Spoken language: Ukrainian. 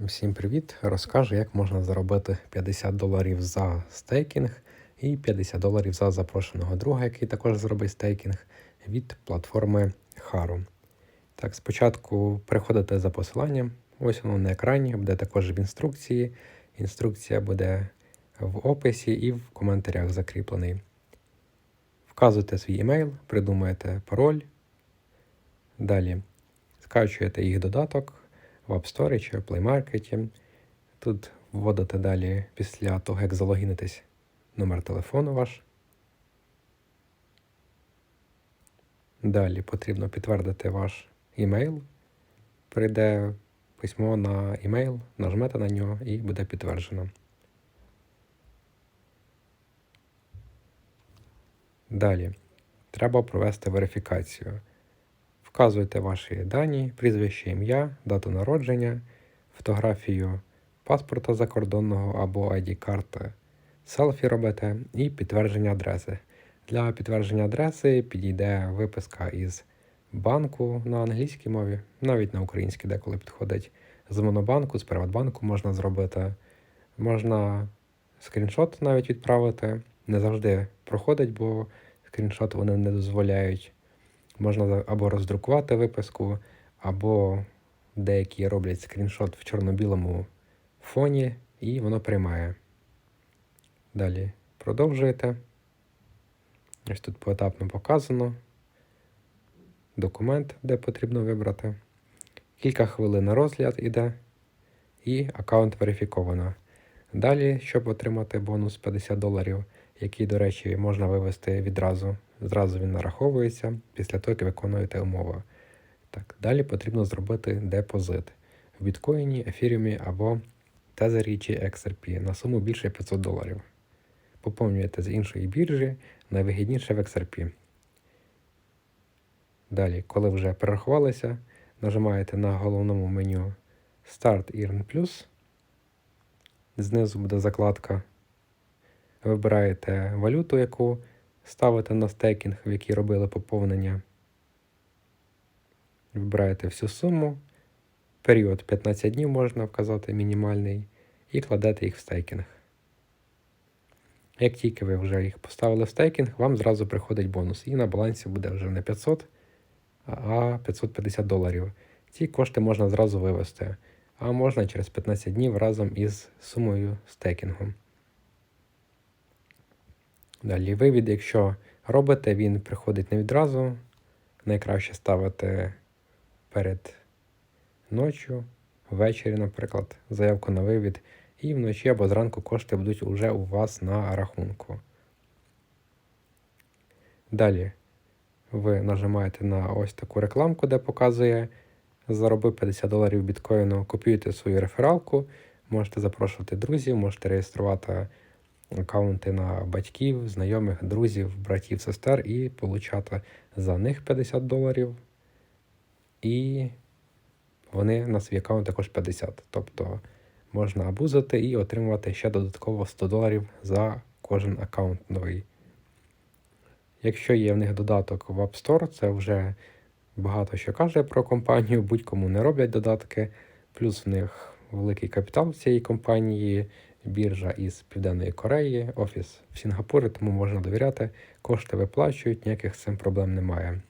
Всім привіт! Розкажу, як можна заробити 50 доларів за стейкінг і 50 доларів за запрошеного друга, який також зробить стейкінг від платформи Haru. Так, спочатку переходите за посиланням. Ось воно на екрані, буде також в інструкції. Інструкція буде в описі і в коментарях закріплений. Вказуєте свій емейл, придумуєте пароль. Далі скачуєте їх додаток в App Store чи Play Market. Тут вводите далі після того, як залогінитесь номер телефону ваш. Далі потрібно підтвердити ваш емейл. Прийде письмо на емейл, нажмете на нього і буде підтверджено. Далі треба провести верифікацію. Вказуйте ваші дані, прізвище, ім'я, дату народження, фотографію паспорта закордонного або ID-карти, селфі робите і підтвердження адреси. Для підтвердження адреси підійде виписка із банку на англійській мові, навіть на українській деколи підходить. З Монобанку, з Приватбанку можна зробити. Можна скріншот навіть відправити. Не завжди проходить, бо скріншот вони не дозволяють. Можна або роздрукувати виписку, або деякі роблять скріншот в чорно-білому фоні, і воно приймає. Далі продовжуєте. Ось тут поетапно показано. Документ, де потрібно вибрати. Кілька хвилин на розгляд іде, і аккаунт верифіковано. Далі, щоб отримати бонус 50 доларів, який, до речі, можна вивести відразу. Зразу він нараховується після того, як виконуєте умови. Так, Далі потрібно зробити депозит в біткоїні, ефіріумі або тезері чи XRP на суму більше 500 доларів. Поповнюєте з іншої біржі, найвигідніше в XRP. Далі, коли вже перерахувалися, нажимаєте на головному меню Start Earn Plus. Знизу буде закладка. Вибираєте валюту, яку ставите на стейкінг, в якій робили поповнення. Вибираєте всю суму. Період 15 днів можна вказати мінімальний, і кладете їх в стейкінг. Як тільки ви вже їх поставили в стейкінг, вам зразу приходить бонус. І на балансі буде вже не 500, а 550 доларів. Ці кошти можна зразу вивести, а можна через 15 днів разом із сумою стейкінгом. Далі вивід, якщо робите, він приходить не відразу. Найкраще ставити перед ночю, ввечері, наприклад, заявку на вивід, і вночі або зранку кошти будуть вже у вас на рахунку. Далі ви нажимаєте на ось таку рекламку, де показує заробив 50 доларів біткоїну, копіюєте свою рефералку, можете запрошувати друзів, можете реєструвати аккаунти на батьків, знайомих, друзів, братів, сестер і получати за них 50 доларів. І вони на свій аккаунт також 50. Тобто можна абузити і отримувати ще додатково 100 доларів за кожен аккаунт новий. Якщо є в них додаток в App Store, це вже багато що каже про компанію, будь-кому не роблять додатки, плюс в них великий капітал цієї компанії, біржа із Південної Кореї, офіс в Сінгапурі, тому можна довіряти. Кошти виплачують, ніяких з цим проблем немає.